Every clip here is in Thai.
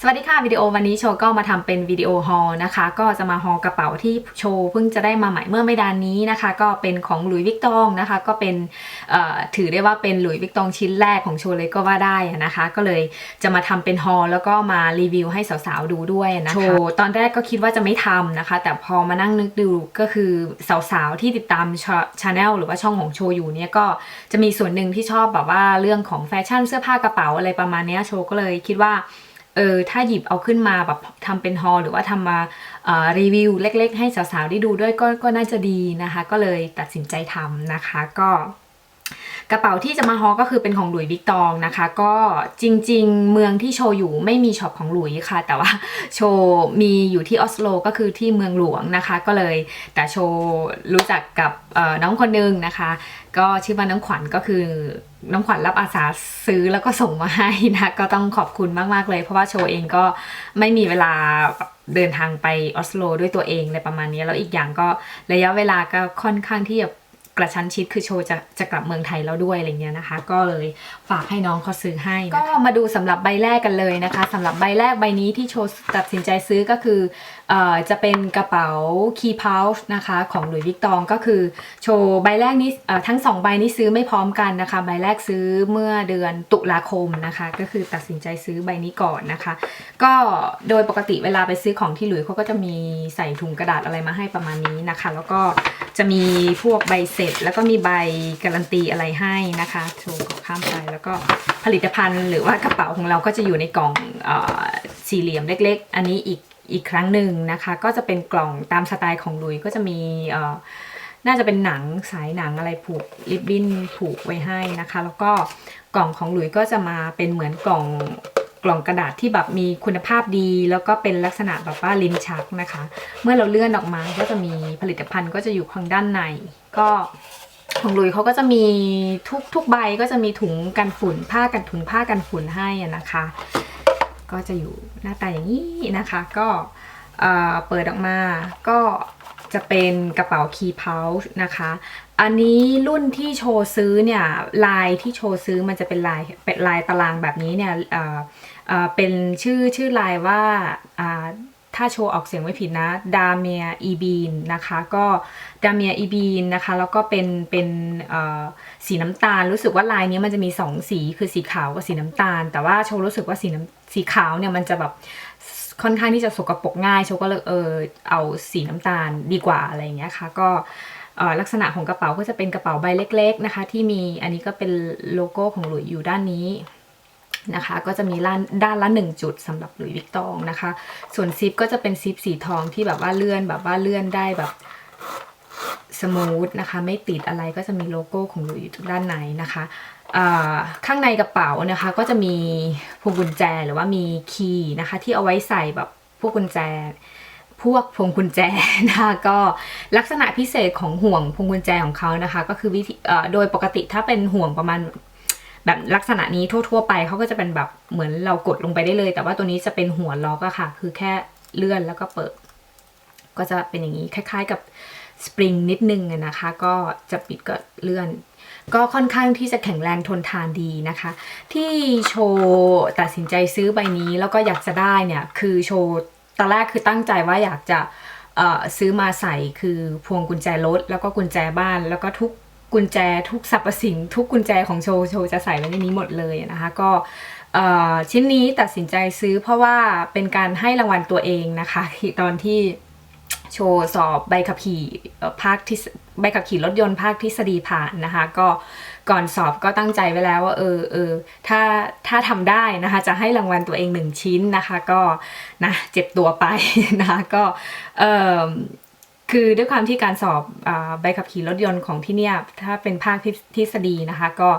สวัสดีค่ะวิดีโอวันนี้โชว์ก็มาทำเป็นวิดีโอฮอลนะคะ ก็จะมาฮอลกระเป๋าที่โชว์เพิ่งจะได้มาใหม่เมื่อไม่ดานนี้นะคะ ก็เป็นของหลุยส์วิกตองนะคะ ก็เป็นถือได้ว่าเป็นหลุยส์วิกตองชิ้นแรกของโชว์เลยก็ว่าได้นะคะ ก็เลยจะมาทำเป็นฮอลแล้วก็มารีวิวให้สาวๆดูด้วยนะคะโชว์ตอนแรกก็คิดว่าจะไม่ทำนะคะ แต่พอมานั่งนึกดูก็คือสาวๆที่ติดตามชาแนลหรือว่าช่องของโชว์อยู่เนี่ยก็จะมีส่วนหนึ่งที่ชอบแบบว่าเรื่องของแฟชั่นเสื้อผ้ากระเป๋าอะไรประมาณเนี้ยโชว์ก็เลยคิดว่า เออถ้าหยิบเอาขึ้นมาแบบทำเป็นฮอลหรือว่าทำมารีวิวเล็ก ๆ ให้สาวๆได้ดูด้วยก็ก็น่าจะดีนะคะ ก็เลยตัดสินใจทำนะคะก็ กระเป๋าที่จะมาฮอลก็คือเป็นของหลุยส์วิกตองนะคะ ก็จริงๆ เมืองที่โชว์อยู่ไม่มีช็อปของหลุยส์ค่ะ แต่ว่าโชว์มีอยู่ที่ออสโลก็คือที่เมืองหลวงนะคะ ก็เลยแต่โชว์รู้จักกับน้องคนนึงนะคะ ก็ชื่อว่าน้องขวัญก็คือน้องขวัญรับอาสาซื้อแล้วก็ส่งมาให้นะก็ต้องขอบคุณมากๆเลย เพราะว่าโชว์เองก็ไม่มีเวลาเดินทางไปออสโลด้วยตัวเองอะไรประมาณนี้แล้วอีกอย่างก็ระยะเวลาก็ค่อนข้างที่จะ กระชั้นชิดคือโชว์จะจะกลับเมืองไทยแล้วด้วยอะไรเงี้ยนะคะ ก็เลยฝากให้น้องเขาซื้อให้ก็มาดูสำหรับใบแรกกันเลยนะคะสำหรับใบแรกใบนี้ที่โชว์ตัดสินใจซื้อก็คือเอ่อจะเป็นกระเป๋า key pouch นะคะของหลุยส์วิกตองก็คือโชว์ใบแรกนี้เอ่อทั้งสองใบนี้ซื้อไม่พร้อมกันนะคะ ใบแรกซื้อเมื่อเดือนตุลาคมนะคะ ก็คือตัดสินใจซื้อใบนี้ก่อนนะคะ ก็โดยปกติเวลาไปซื้อของที่หลุยส์เขาก็จะมีใส่ถุงกระดาษอะไรมาให้ประมาณนี้นะคะ แล้วก็จะมีพวกใบเสร็จแล้วก็มีใบการันตีอะไรให้นะคะโชว์ข้ามไปแล้วก็ผลิตภัณฑ์หรือว่ากระเป๋าของเราก็จะอยู่ในกล่องออสี่เหลี่ยมเล็ก ๆ อันนี้อีกอีกครั้งหนึ่งนะคะ ก็จะเป็นกล่องตามสไตล์ของลุยก็จะมีน่าจะเป็นหนังสายหนังอะไรผูกริบบิ้นผูกไว้ให้นะคะ แล้วก็กล่องของหลุยก็จะมาเป็นเหมือนกล่อง กล่องกระดาษที่แบบมีคุณภาพดี แล้วก็เป็นลักษณะแบบว่าลิ้นชักนะคะ เมื่อเราเลื่อนออกมาก็จะมีผลิตภัณฑ์ก็จะอยู่ข้างด้านใน ก็ของลุยเขาก็จะมีทุกทุกใบก็จะมีถุงกันฝุ่น ผ้ากันถุงผ้ากันฝุ่นให้นะคะ ก็จะอยู่หน้าตาอย่างนี้นะคะ ก็เปิดออกมาก็จะเป็นกระเป๋า key pouch นะคะ อันนี้รุ่นที่โชว์ซื้อเนี่ยลายที่โชว์ซื้อมันจะเป็นลายเป็นลายตารางแบบนี้เนี่ยเออเออเป็นชื่อชื่อลายว่าอ่าถ้าโชว์ออกเสียงไม่ผิดนะดาเมียอีบีนนะคะก็ดาเมียอีบีนนะคะแล้วก็เป็นเป็นสีน้ำตาลรู้สึกว่าลายนี้มันจะมีสองสีคือสีขาวกับสีน้ำตาล แต่ว่าโชว์รู้สึกว่าสีน้ำสีขาวเนี่ยมันจะแบบค่อนข้างที่จะสกปรกง่ายโชก็เลยเออเอาสีน้ำตาลดีกว่าอะไรอย่างเงี้ยค่ะก็ ลักษณะของกระเป๋าก็จะเป็นกระเป๋าใบเล็ก ๆนะคะ ที่มีอันนี้ก็เป็นโลโก้ของหลุยอยู่ด้านนี้นะคะ ก็จะมีด้านด้านละหนึ่งจุดสำหรับหลุยส์วิกตองนะคะ ส่วนซิปก็จะเป็นซิปสีทองที่แบบว่าเลื่อนแบบว่าเลื่อนได้แบบสมูทนะคะ ไม่ติดอะไรก็จะมีโลโก้ของหลุยอยู่ด้านในนะคะข้างในกระเป๋านะคะก็จะมีพวงกุญแจหรือว่ามีคีย์นะคะ ที่เอาไว้ใส่แบบพวกกุญแจ พวกพวงกุญแจนะคะก็ลักษณะพิเศษของห่วงพวงกุญแจของเขานะคะ ก็คือวิธีโดยปกติถ้าเป็นห่วงประมาณแบบลักษณะนี้ทั่ว ๆ ไปเขาก็จะเป็นแบบเหมือนเรากดลงไปได้เลย แต่ว่าตัวนี้จะเป็นหัวล็อกอะค่ะ คือแค่เลื่อนแล้วก็เปิด ก็จะเป็นอย่างนี้คล้าย ๆกับสปริงนิดนึงนะคะ ก็จะปิดก็เลื่อน ก็ค่อนข้างที่จะแข็งแรงทนทานดีนะคะ ที่โชว์ตัดสินใจซื้อใบนี้แล้วก็อยากจะได้เนี่ย คือโชว์ ตอนแรกคือตั้งใจว่าอยากจะซื้อมาใส่คือพวงกุญแจรถแล้วก็กุญแจบ้าน แล้วก็ทุกกุญแจทุกสรรพสิ่ง ทุกกุญแจของโชว์โชว์จะใส่ไว้ในนี้หมดเลยนะคะก็ชิ้นนี้ตัดสินใจซื้อเพราะว่าเป็นการให้รางวัลตัวเองนะคะตอนที่โชว์สอบใบขับขี่ภาคที่ใบขับขี่รถยนต์ภาคทฤษฎีผ่านนะคะ ก็ ก่อนสอบก็ตั้งใจไว้แล้วว่าเออเออถ้าถ้าทำได้นะคะจะให้รางวัลตัวเองหนึ่งชิ้นนะคะ ก็นะเจ็บตัวไปนะคะก็เออคือด้วยความที่การสอบอใบขับขี่รถยนต์ของที่เนี่ยถ้าเป็นภาคทฤษฎีนะคะ ก็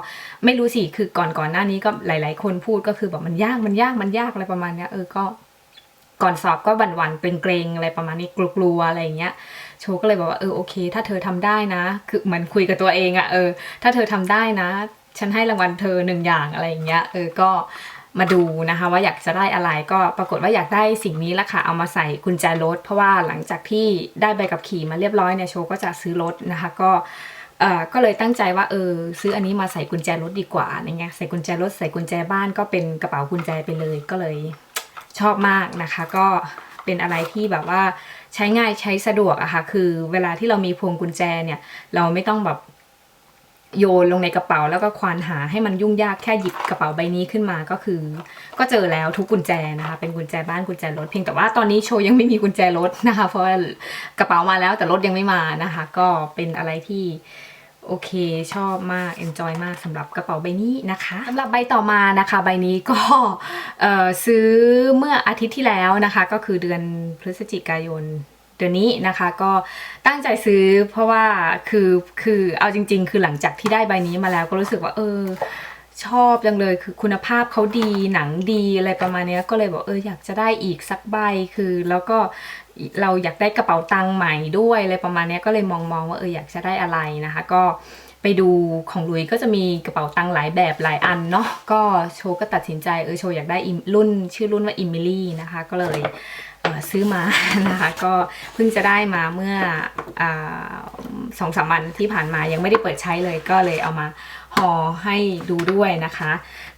ไม่รู้สิคือก่อนก่อนหน้านี้ก็หลาย ๆ คนพูดก็คือแบบมันยากมันยากมันยากอะไรประมาณเนี้ยเออก็ก่อนสอบก็หวั่นๆเกรงๆอะไรประมาณนี้กลัวๆอะไรอย่างเงี้ย โชก็เลยบอกว่าเออโอเค ถ้าเธอทำได้นะ คือเหมือนคุยกับตัวเองอะเออ ถ้าเธอทำได้นะ ฉันให้รางวัลเธอหนึ่งอย่างอะไรอย่างเงี้ยเออก็มาดูนะคะว่าอยากจะได้อะไรก็ปรากฏว่าอยากได้สิ่งนี้ละค่ะเอามาใส่กุญแจรถ เพราะว่าหลังจากที่ได้ใบขับขี่มาเรียบร้อยเนี่ยโชก็จะซื้อรถนะคะก็เอ่อก็เลยตั้งใจว่าเออซื้ออันนี้มาใส่กุญแจรถดีกว่าอย่างเงี้ยใส่กุญแจรถใส่กุญแจบ้านก็เป็นกระเป๋ากุญแจไปเลยก็เลยชอบมากนะคะ ก็เป็นอะไรที่แบบว่า ใช้ง่ายใช้สะดวกอะค่ะ คือเวลาที่เรามีพวงกุญแจเนี่ย เราไม่ต้องแบบโยนลงในกระเป๋าแล้วก็ควานหาให้มันยุ่งยากแค่หยิบกระเป๋าใบนี้ขึ้นมาก็คือ ก็เจอแล้วทุกกุญแจนะคะ เป็นกุญแจบ้านกุญแจรถเพียงแต่ว่าตอนนี้โชว์ยังไม่มีกุญแจรถนะคะ เพราะว่ากระเป๋ามาแล้วแต่รถยังไม่มานะคะ ก็เป็นอะไรที่ โอเคชอบมาก enjoy มากสำหรับกระเป๋าใบนี้นะคะสำหรับใบต่อมานะคะ ใบนี้ก็ซื้อเมื่ออาทิตย์ที่แล้วนะคะ ก็คือเดือนพฤศจิกายนเดือนนี้นะคะก็ตั้งใจซื้อเพราะว่าคือคือเอาจริง ๆ คือหลังจากที่ได้ใบนี้มาแล้วก็รู้สึกว่าเออ ชอบจังเลยคือคุณภาพเขาดีหนังดีอะไรประมาณนี้ก็เลยบอกเอออยากจะได้อีกสักใบคือแล้วก็เราอยากได้กระเป๋าตังค์ใหม่ด้วยอะไรประมาณนี้ก็เลยมองมองว่าเอออยากจะได้อะไรนะคะ ก็ไปดูของลุยก็จะมีกระเป๋าตังค์หลายแบบหลายอันเนาะก็โชว์ก็ตัดสินใจเออโชว์อยากได้รุ่นชื่อรุ่นว่าอิมิลี่นะคะ ก็เลย ซื้อมานะคะก็เพิ่งจะได้มาเมื่ออสองสามวันที่ผ่านมายังไม่ได้เปิดใช้เลยก็เลยเอามาห่อให้ดูด้วยนะคะ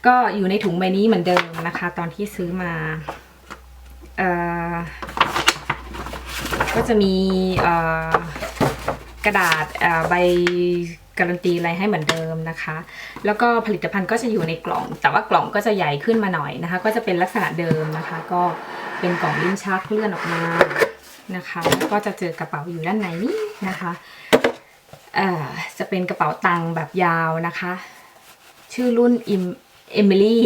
ก็อยู่ในถุงใบนี้เหมือนเดิมนะคะ ตอนที่ซื้อมาอก็จะมีกระดาษใบการันตีอะไรให้เหมือนเดิมนะคะ แล้วก็ผลิตภัณฑ์ก็จะอยู่ในกล่อง แต่ว่ากล่องก็จะใหญ่ขึ้นมาหน่อยนะคะ ก็จะเป็นลักษณะเดิมนะคะ ก็ เป็นกล่องลิ้นชักเลื่อนออกมานะคะ แล้วก็จะเจอกระเป๋าอยู่ด้านในนี้นะคะเอ่อจะเป็นกระเป๋าตังค์แบบยาวนะคะ ชื่อรุ่นอิมเอมิลี่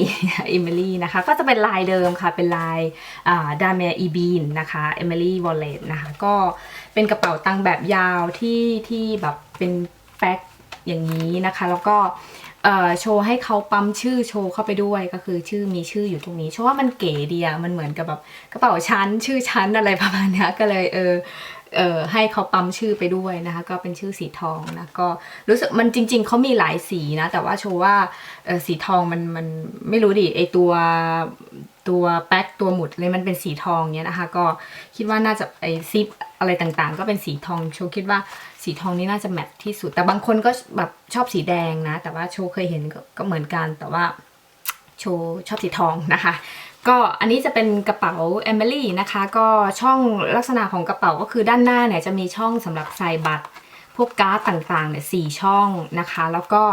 เอมิลี่นะคะ ก็จะเป็นลายเดิมค่ะ เป็นลายดาเมียอีบีนนะคะเอมิลี่วอลเล็ตนะคะ ก็เป็นกระเป๋าตังค์แบบยาวที่ที่แบบเป็นแป๊กอย่างนี้นะคะ แล้วก็ โชว์ให้เขาปั๊มชื่อโชว์เข้าไปด้วยก็คือชื่อมีชื่ออยู่ตรงนี้โชว์ว่ามันเก๋ดีอะมันเหมือนกับแบบกระเป๋าชั้น ชื่อชั้นอะไรประมาณนี้ก็เลยเออเออให้เขาปั๊มชื่อไปด้วยนะคะ ก็เป็นชื่อสีทองนะก็รู้สึกมันจริง ๆเขามีหลายสีนะ แต่ว่าโชว์ว่าสีทองมันมันไม่รู้ดิไอตัวตัวแป๊กตัวหมุดเลยมันเป็นสีทองเนี้ยนะคะ ก็คิดว่าน่าจะไอซิปอะไรต่างๆ ก็เป็นสีทองโชว์คิดว่า สีทองนี่น่าจะแมทที่สุด แต่บางคนก็แบบชอบสีแดงนะ แต่ว่าโชเคยเห็นก็เหมือนกันแต่ว่าโชชอบสีทองนะคะ ก็อันนี้จะเป็นกระเป๋า e m i l y นะคะ ก็ช่องลักษณะของกระเป๋าก็คือด้านหน้าเนี่ยจะมีช่องสำหรับใส่บัตร พวกการ์ดต่างๆเนี่ยสี่ช่องนะคะ แล้วก็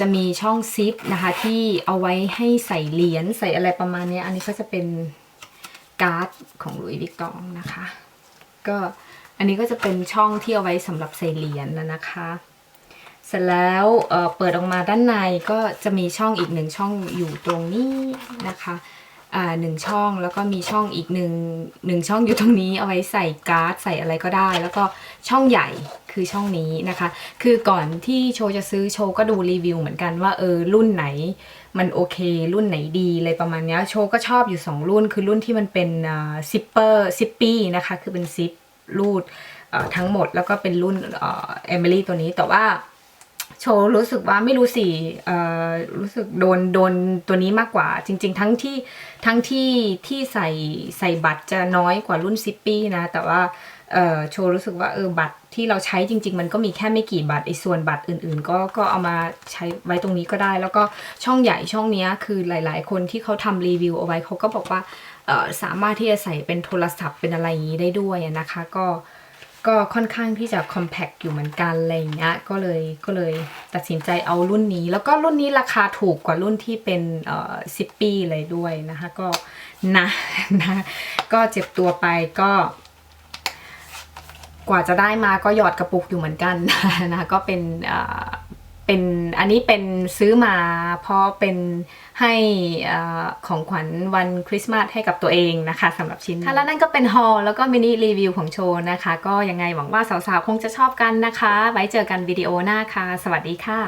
จะมีช่องซิปนะคะที่เอาไว้ให้ใส่เหรียญใส่อะไรประมาณนี้อันนี้ก็จะเป็นการ์ดของหลุยส์วิกตองนะคะ ก็ อันนี้ก็จะเป็นช่องที่เอาไว้สำหรับใส่เหรียญนนะคะ เสร็จแล้วเเปิดออกมาด้านในก็จะมีช่องอีกหนึ่งช่องอยู่ตรงนี้นะคะหนึ่งช่องแล้วก็มีช่องอีกหนึ่งหนึ่งช่องอยู่ตรงนี้เอาไว้ใส่การ์ดใส่อะไรก็ได้ แล้วก็ช่องใหญ่คือช่องนี้นะคะ คือก่อนที่โชว์จะซื้อโชว์ก็ดูรีวิวเหมือนกันว่าเออรุ่นไหนมันโอเค รุ่นไหนดีอะไรประมาณเนี้ยโชว์ก็ชอบอยู่ 2 รุ่น คือรุ่นที่มันเป็นซิปเปอร์ซิปปี้นะคะคือเป็นซิป รูดทั้งหมดแล้วก็เป็นรุ่นเอมิลี่ตัวนี้แต่ว่าโชว์รู้สึกว่าไม่รู้สิรู้สึกโดนโดนตัวนี้มากกว่า จริง ๆ ทั้งที่ทั้งที่ที่ใส่ใส่บัตรจะน้อยกว่ารุ่นซิปปี้นะ แต่ว่าโชว์รู้สึกว่าเออบัตรที่เราใช้จริง ๆ มันก็มีแค่ไม่กี่บัตรไอ้ส่วนบัตรอื่น ๆ ก็ก็เอามาใช้ไว้ตรงนี้ก็ได้ แล้วก็ช่องใหญ่ช่องนี้คือหลาย ๆ คนที่เขาทำรีวิวเอาไว้เขาก็บอกว่า สามารถที่จะใส่เป็นโทรศัพท์เป็นอะไรอย่างนี้ได้ด้วยนะคะ ก็ก็ค่อนข้างที่จะ compact อยู่เหมือนกันอะไรอย่างเงี้ยก็เลยก็เลยตัดสินใจเอารุ่นนี้ แล้วก็รุ่นนี้ราคาถูกกว่ารุ่นที่เป็นเอ่อซิปปี้เลยด้วยนะคะ ก็นะนะก็เจ็บตัวไปก็ กว่าจะได้มาก็หยอดกระปุกอยู่เหมือนกันนะก็เป็นเอ่อ เป็นอันนี้เป็นซื้อมาเพราะเป็นให้เออของขวัญวันคริสต์มาสให้กับตัวเองนะคะสำหรับชิ้นนี้ค่ะแล้วนั่นก็เป็นฮอลแล้วก็มินิรีวิวของโชว์นะคะ ก็ยังไงหวังว่าสาวๆ คงจะชอบกันนะคะ ไว้เจอกันวิดีโอหน้าค่ะ สวัสดีค่ะ